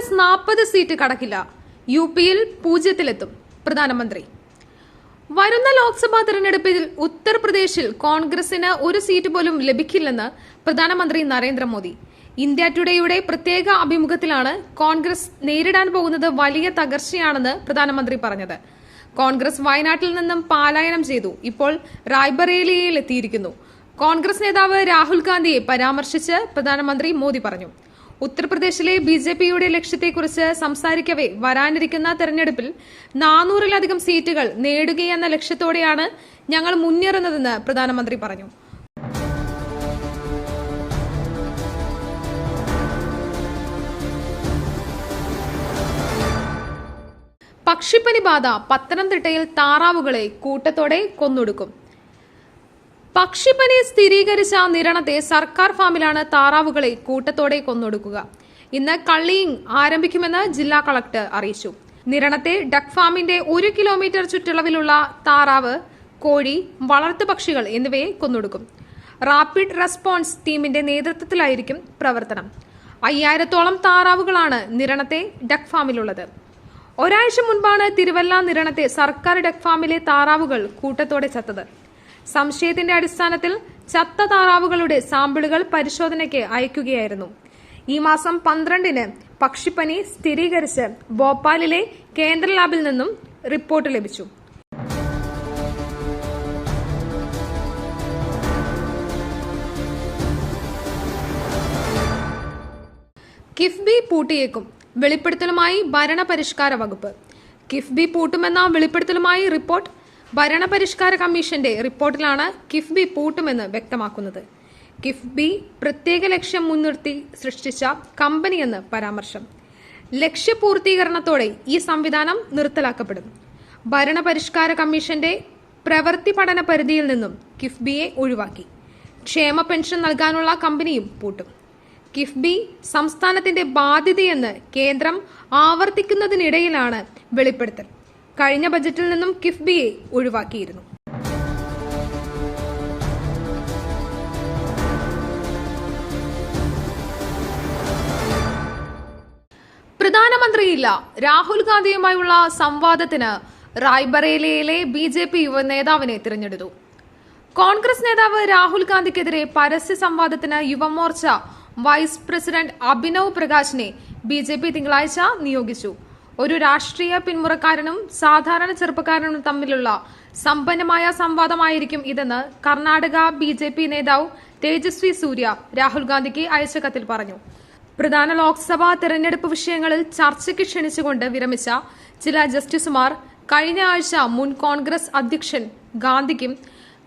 Congress നാൽപ്പത് seat കടക്കില്ല. U പിയിൽ പൂജ്യത്തിലെത്തും പ്രധാനമന്ത്രി. വരുന്ന ലോക്സഭാ തെരഞ്ഞെടുപ്പിൽ ഉത്തർപ്രദേശിൽ കോൺഗ്രസിന് ഒരു സീറ്റ് പോലും ലഭിക്കില്ലെന്ന് പ്രധാനമന്ത്രി നരേന്ദ്രമോദി. ഇന്ത്യ ടുഡേയുടെ പ്രത്യേക അഭിമുഖത്തിലാണ് കോൺഗ്രസ് നേരിടാൻ പോകുന്നത് വലിയ തകർച്ചയാണെന്ന് പ്രധാനമന്ത്രി പറഞ്ഞത്. കോൺഗ്രസ് വയനാട്ടിൽ നിന്നും പാലായനം ചെയ്തു. ഇപ്പോൾ റായ്ബറേലിയയിൽ എത്തിയിരിക്കുന്നു കോൺഗ്രസ് നേതാവ് രാഹുൽ ഗാന്ധിയെ പരാമർശിച്ച് പ്രധാനമന്ത്രി മോദി പറഞ്ഞു. ഉത്തർപ്രദേശിലെ ബി ജെ പിയുടെ ലക്ഷ്യത്തെക്കുറിച്ച് സംസാരിക്കവേ വരാനിരിക്കുന്ന തെരഞ്ഞെടുപ്പിൽ നാനൂറിലധികം സീറ്റുകൾ നേടുകയെന്ന ലക്ഷ്യത്തോടെയാണ് ഞങ്ങൾ മുന്നേറുന്നതെന്ന് പ്രധാനമന്ത്രി പറഞ്ഞു. പക്ഷിപ്പനി ബാധ പത്തനംതിട്ടയിൽ താറാവുകളെ കൂട്ടത്തോടെ കൊന്നൊടുക്കും. പക്ഷിപ്പനി സ്ഥിരീകരിച്ച നിരണത്തെ സർക്കാർ ഫാമിലാണ് താറാവുകളെ കൂട്ടത്തോടെ കൊന്നൊടുക്കുക. ഇന്ന് കള്ളിയിങ് ആരംഭിക്കുമെന്ന് ജില്ലാ കളക്ടർ അറിയിച്ചു. നിരണത്തെ ഡക് ഫാമിന്റെ ഒരു കിലോമീറ്റർ ചുറ്റളവിലുള്ള താറാവ് കോഴി വളർത്തു പക്ഷികൾ എന്നിവയെ കൊന്നൊടുക്കും. റാപ്പിഡ് റെസ്പോൺസ് ടീമിന്റെ നേതൃത്വത്തിലായിരിക്കും പ്രവർത്തനം. അയ്യായിരത്തോളം താറാവുകളാണ് നിരണത്തെ ഡക് ഫാമിലുള്ളത്. ഒരാഴ്ച മുൻപാണ് തിരുവല്ല നിരണത്തെ സർക്കാർ ഡക് ഫാമിലെ താറാവുകൾ കൂട്ടത്തോടെ ചത്തത്. സംശയത്തിന്റെ അടിസ്ഥാനത്തിൽ ചത്ത താറാവുകളുടെ സാമ്പിളുകൾ പരിശോധനയ്ക്ക് അയക്കുകയായിരുന്നു. ഈ മാസം പന്ത്രണ്ടിന് പക്ഷിപ്പനി സ്ഥിരീകരിച്ച് ഭോപ്പാലിലെ കേന്ദ്ര ലാബിൽ നിന്നും റിപ്പോർട്ട് ലഭിച്ചു. കിഫ്ബി പൂട്ടിയേക്കും. വെളിപ്പെടുത്തലുമായി ഭരണപരിഷ്കാര വകുപ്പ്. കിഫ്ബി പൂട്ടുമെന്ന വെളിപ്പെടുത്തലുമായി റിപ്പോർട്ട് ഭരണപരിഷ്കാര കമ്മീഷന്റെ റിപ്പോർട്ടിലാണ് കിഫ്ബി പൂട്ടുമെന്ന് വ്യക്തമാക്കുന്നത്. കിഫ്ബി പ്രത്യേക ലക്ഷ്യം മുൻനിർത്തി സൃഷ്ടിച്ച കമ്പനിയെന്ന് പരാമർശം. ലക്ഷ്യപൂർത്തീകരണത്തോടെ ഈ സംവിധാനം നിർത്തലാക്കപ്പെടും. ഭരണപരിഷ്കാര കമ്മീഷന്റെ പ്രവൃത്തി പഠന പരിധിയിൽ നിന്നും കിഫ്ബിയെ ഒഴിവാക്കി. ക്ഷേമ പെൻഷൻ നൽകാനുള്ള കമ്പനിയും പൂട്ടും. കിഫ്ബി സംസ്ഥാനത്തിന്റെ ബാധ്യതയെന്ന് കേന്ദ്രം ആവർത്തിക്കുന്നതിനിടയിലാണ് വെളിപ്പെടുത്തൽ. കഴിഞ്ഞ ബജറ്റിൽ നിന്നും കിഫ്ബിയെ ഒഴിവാക്കിയിരുന്നു. പ്രധാനമന്ത്രിയില്ല രാഹുൽ ഗാന്ധിയുമായുള്ള സംവാദത്തിന് റായ്ബറേലയിലെ ബി ജെ പി യുവ നേതാവിനെ തിരഞ്ഞെടുത്തു. കോൺഗ്രസ് നേതാവ് രാഹുൽ ഗാന്ധിക്കെതിരെ പരസ്യ സംവാദത്തിന് യുവമോർച്ച വൈസ് പ്രസിഡന്റ് അഭിനവ് പ്രകാശിനെ ബി ജെ പി തിങ്കളാഴ്ച നിയോഗിച്ചു. ഒരു രാഷ്ട്രീയ പിന്മുറക്കാരനും സാധാരണ ചെറുപ്പക്കാരനും തമ്മിലുള്ള സമ്പന്നമായ സംവാദമായിരിക്കും ഇതെന്ന് കർണാടക ബി ജെ പി നേതാവ് തേജസ്വി സൂര്യ രാഹുൽ ഗാന്ധിക്ക് അയച്ച കത്തിൽ പറഞ്ഞു. പ്രധാന ലോക്സഭാ തെരഞ്ഞെടുപ്പ് വിഷയങ്ങളിൽ ചർച്ചയ്ക്ക് ക്ഷണിച്ചുകൊണ്ട് വിരമിച്ച ചില ജസ്റ്റിസുമാർ കഴിഞ്ഞ ആഴ്ച മുൻ കോൺഗ്രസ് അധ്യക്ഷൻ ഗാന്ധിക്കും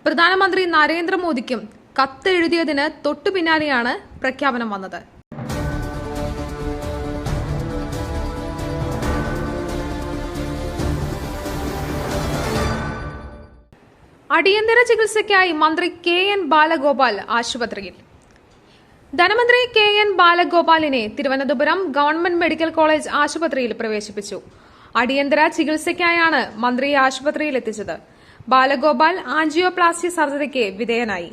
പ്രധാനമന്ത്രി നരേന്ദ്രമോദിക്കും കത്തെഴുതിയതിന് തൊട്ടു പിന്നാലെയാണ് പ്രഖ്യാപനം വന്നത്. അടിയന്തര ചികിത്സയ്ക്കായി മന്ത്രി കെ എൻ ബാലഗോപാൽ ആശുപത്രിയിൽ. ധനമന്ത്രി കെ എൻ ബാലഗോപാലിനെ തിരുവനന്തപുരം ഗവൺമെന്റ് മെഡിക്കൽ കോളേജ് ആശുപത്രിയിൽ പ്രവേശിപ്പിച്ചു. അടിയന്തര ചികിത്സയ്ക്കായാണ് മന്ത്രി ആശുപത്രിയിൽ എത്തിച്ചത്. ബാലഗോപാൽ ആൻജിയോപ്ലാസ്റ്റി സർജറിക്ക് വിധേയനായി.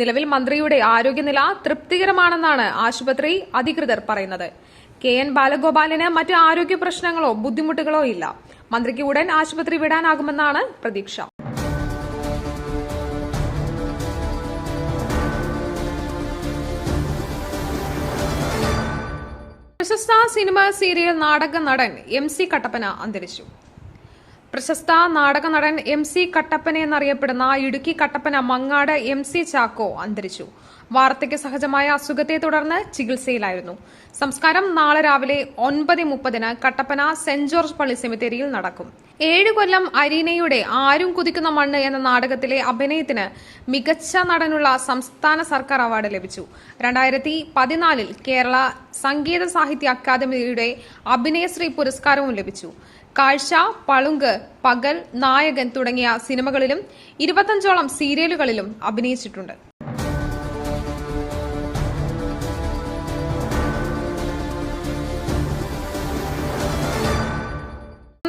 നിലവിൽ മന്ത്രിയുടെ ആരോഗ്യനില തൃപ്തികരമാണെന്നാണ് ആശുപത്രി അധികൃതർ പറയുന്നത്. കെ എൻ ബാലഗോപാലിന് മറ്റ് ആരോഗ്യ പ്രശ്നങ്ങളോ ബുദ്ധിമുട്ടുകളോ ഇല്ല. മന്ത്രിക്ക് ഉടൻ ആശുപത്രി വിടാനാകുമെന്നാണ് പ്രതീക്ഷ. പ്രശസ്ത സിനിമ സീരിയൽ നാടക നടൻ എം സി കട്ടപ്പന അന്തരിച്ചു. പ്രശസ്ത നാടക നടൻ എം സി കട്ടപ്പന എന്നറിയപ്പെടുന്ന ഇടുക്കി കട്ടപ്പന മങ്ങാട് എം സി ചാക്കോ അന്തരിച്ചു. വാർദ്ധക്യ സഹജമായ അസുഖത്തെ തുടർന്ന് ചികിത്സയിലായിരുന്നു. സംസ്കാരം നാളെ രാവിലെ ഒൻപത് മുപ്പതിന് കട്ടപ്പന സെന്റ് ജോർജ് പള്ളി സെമിത്തേരിയിൽ നടക്കും. ഏഴു കൊല്ലം അരീനയുടെ ആരും കുതിക്കുന്ന മണ്ണ് എന്ന നാടകത്തിലെ അഭിനയത്തിന് മികച്ച നടനുള്ള സംസ്ഥാന സർക്കാർ അവാർഡ് ലഭിച്ചു. രണ്ടായിരത്തി പതിനാലിൽ കേരള സംഗീത സാഹിത്യ അക്കാദമിയുടെ അഭിനയശ്രീ പുരസ്കാരവും ലഭിച്ചു. കാഴ്ച പളുങ്ക് പകൽ നായകൻ തുടങ്ങിയ സിനിമകളിലും ഇരുപത്തഞ്ചോളം സീരിയലുകളിലും അഭിനയിച്ചിട്ടുണ്ട്.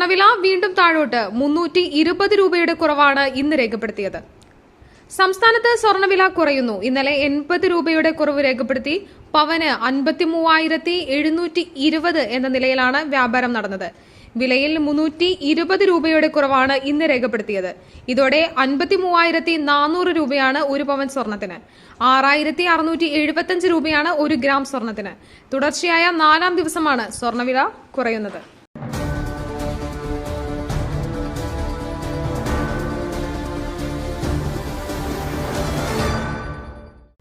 സ്വർണവില വീണ്ടും താഴോട്ട് മുന്നൂറ്റി ഇരുപത് രൂപയുടെ കുറവാണ് ഇന്ന് രേഖപ്പെടുത്തിയത്. സംസ്ഥാനത്ത് സ്വർണവില കുറയുന്നു. ഇന്നലെ എൺപത് രൂപയുടെ കുറവ് രേഖപ്പെടുത്തി പവന് അൻപത്തി മൂവായിരത്തി എഴുന്നൂറ്റി ഇരുപത് എന്ന നിലയിലാണ് വ്യാപാരം നടന്നത്. വിലയിൽ മുന്നൂറ്റി ഇരുപത് രൂപയുടെ കുറവാണ് ഇന്ന് രേഖപ്പെടുത്തിയത്. ഇതോടെ അൻപത്തി മൂവായിരത്തി നാനൂറ് രൂപയാണ് ഒരു പവൻ സ്വർണത്തിന്. ആറായിരത്തി അറുന്നൂറ്റി എഴുപത്തിയഞ്ച് രൂപയാണ് ഒരു ഗ്രാം സ്വർണത്തിന്. തുടർച്ചയായ നാലാം ദിവസമാണ് സ്വർണവില കുറയുന്നത്.